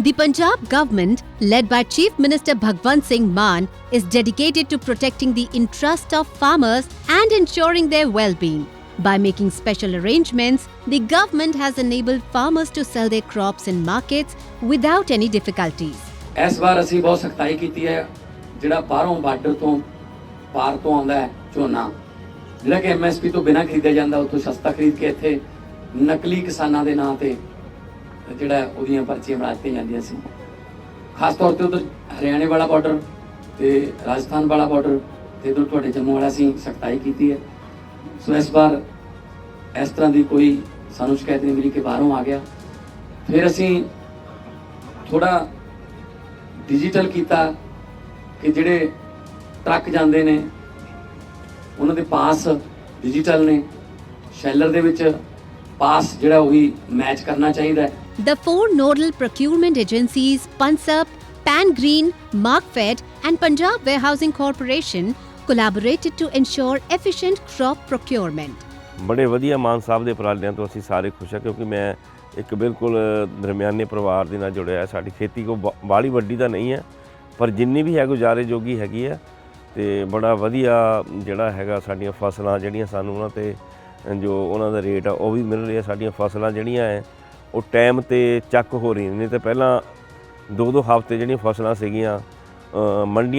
The Punjab government, led by Chief Minister Bhagwant Singh Mann, is dedicated to protecting the interest of farmers and ensuring their well-being. By making special arrangements, the government has enabled farmers to sell their crops in markets without any difficulties. ਇਸ ਵਾਰ ਅਸੀਂ ਬਹੁਤ ਸਖਤਾਈ ਕੀਤੀ ਹੈ ਜਿਹੜਾ ਬਾਹਰੋਂ border ਤੋਂ ਪਾਰ ਤੋਂ ਆਉਂਦਾ ਹੈ ਝੋਨਾ ਜਿਹੜਾ ਕਿ ਐਮਐਸਪੀ ਤੋਂ ਬਿਨਾਂ ਖਰੀਦਿਆ ਜਾਂਦਾ ਉੱਥੋਂ ਸਸਤਾ ਖਰੀਦ ਕੇ ਇੱਥੇ ਨਕਲੀ ਕਿਸਾਨਾਂ ਦੇ ਨਾਂ ਤੇ ਜਿਹੜਾ ਉਹਦੀਆਂ ਪਰਚੀਆਂ ਬਣਾ ਦਿੱਤੀਆਂ ਜਾਂਦੀਆਂ ਸੀ। ਖਾਸ ਤੌਰ ਤੇ ਉਧਰ ਹਰਿਆਣੇ ਵਾਲਾ ਬਾਰਡਰ ਤੇ ਰਾਜਸਥਾਨ ਵਾਲਾ ਬਾਰਡਰ ਤੇ ਉਧਰ ਤੁਹਾਡੇ ਜੰਮੂ ਵਾਲਾ ਸੀ ਸਖਤਾਈ ਕੀਤੀ ਹੈ। ਸੋ ਇਸ ਵਾਰ ਇਸ ਤਰ੍ਹਾਂ ਦੀ ਕੋਈ ਸਾਨੂੰ ਸ਼ਿਕਾਇਤ ਨਹੀਂ ਮਿਲੀ ਕਿ ਬਾਹਰੋਂ ਆ ਗਿਆ। ਫਿਰ ਅਸੀਂ ਥੋੜਾ ਡਿਜੀਟਲ ਕੀਤਾ ਕਿ ਜਿਹੜੇ ਟਰੱਕ ਜਾਂਦੇ ਨੇ, ਉਹਨਾਂ ਦੇ ਪਾਸ ਡਿਜੀਟਲ ਨੇ, ਸ਼ੈਲਰ ਦੇ ਵਿੱਚ ਪਾਸ ਜਿਹੜਾ ਉਹ ਵੀ ਮੈਚ ਕਰਨਾ ਚਾਹੀਦਾ ਹੈ The four nodal procurement agencies, Pansap, Pan Green, Markfed, and Punjab Warehousing Corporation, collaborated to ensure efficient crop procurement. ਬੜੇ ਵਧੀਆ ਮਾਨ ਸਾਹਿਬ ਦੇ ਉਪਰਾਲਿਆਂ ਤੋਂ ਅਸੀਂ ਸਾਰੇ ਖੁਸ਼ ਹਾਂ ਕਿਉਂਕਿ ਮੈਂ ਇੱਕ ਬਿਲਕੁਲ ਦਰਮਿਆਨੇ ਪਰਿਵਾਰ ਦੇ ਨਾਲ ਜੁੜਿਆ ਹੈ ਸਾਡੀ ਖੇਤੀ ਕੋ ਬਾਲੀ ਵੱਡੀ ਤਾਂ ਨਹੀਂ ਹੈ ਪਰ ਜਿੰਨੀ ਵੀ ਹੈ ਗੁਜ਼ਾਰੇ ਜੋਗੀ ਹੈਗੀ ਹੈ ਤੇ ਬੜਾ ਵਧੀਆ ਜਿਹੜਾ ਹੈਗਾ ਸਾਡੀਆਂ ਫਸਲਾਂ ਜਿਹੜੀਆਂ ਸਾਨੂੰ ਉਹਨਾਂ ਤੇ ਜੋ ਉਹਨਾਂ ਦਾ ਰੇਟ ਆ, ਉਹ ਵੀ ਮਿਲ ਰਿਹਾ, ਸਾਡੀਆਂ ਫਸਲਾਂ ਜਿਹੜੀਆਂ ਹੈ ਉਹ ਟਾਈਮ ਤੇ ਚੱਕ ਹੋ ਰਹੀਆਂ ਨੇ। ਤੇ ਪਹਿਲਾਂ ਦੋ ਦੋ ਹਫ਼ਤੇ ਜਿਹੜੀਆਂ ਫਸਲਾਂ ਸੀਗੀਆਂ ਮੰਡੀਆਂ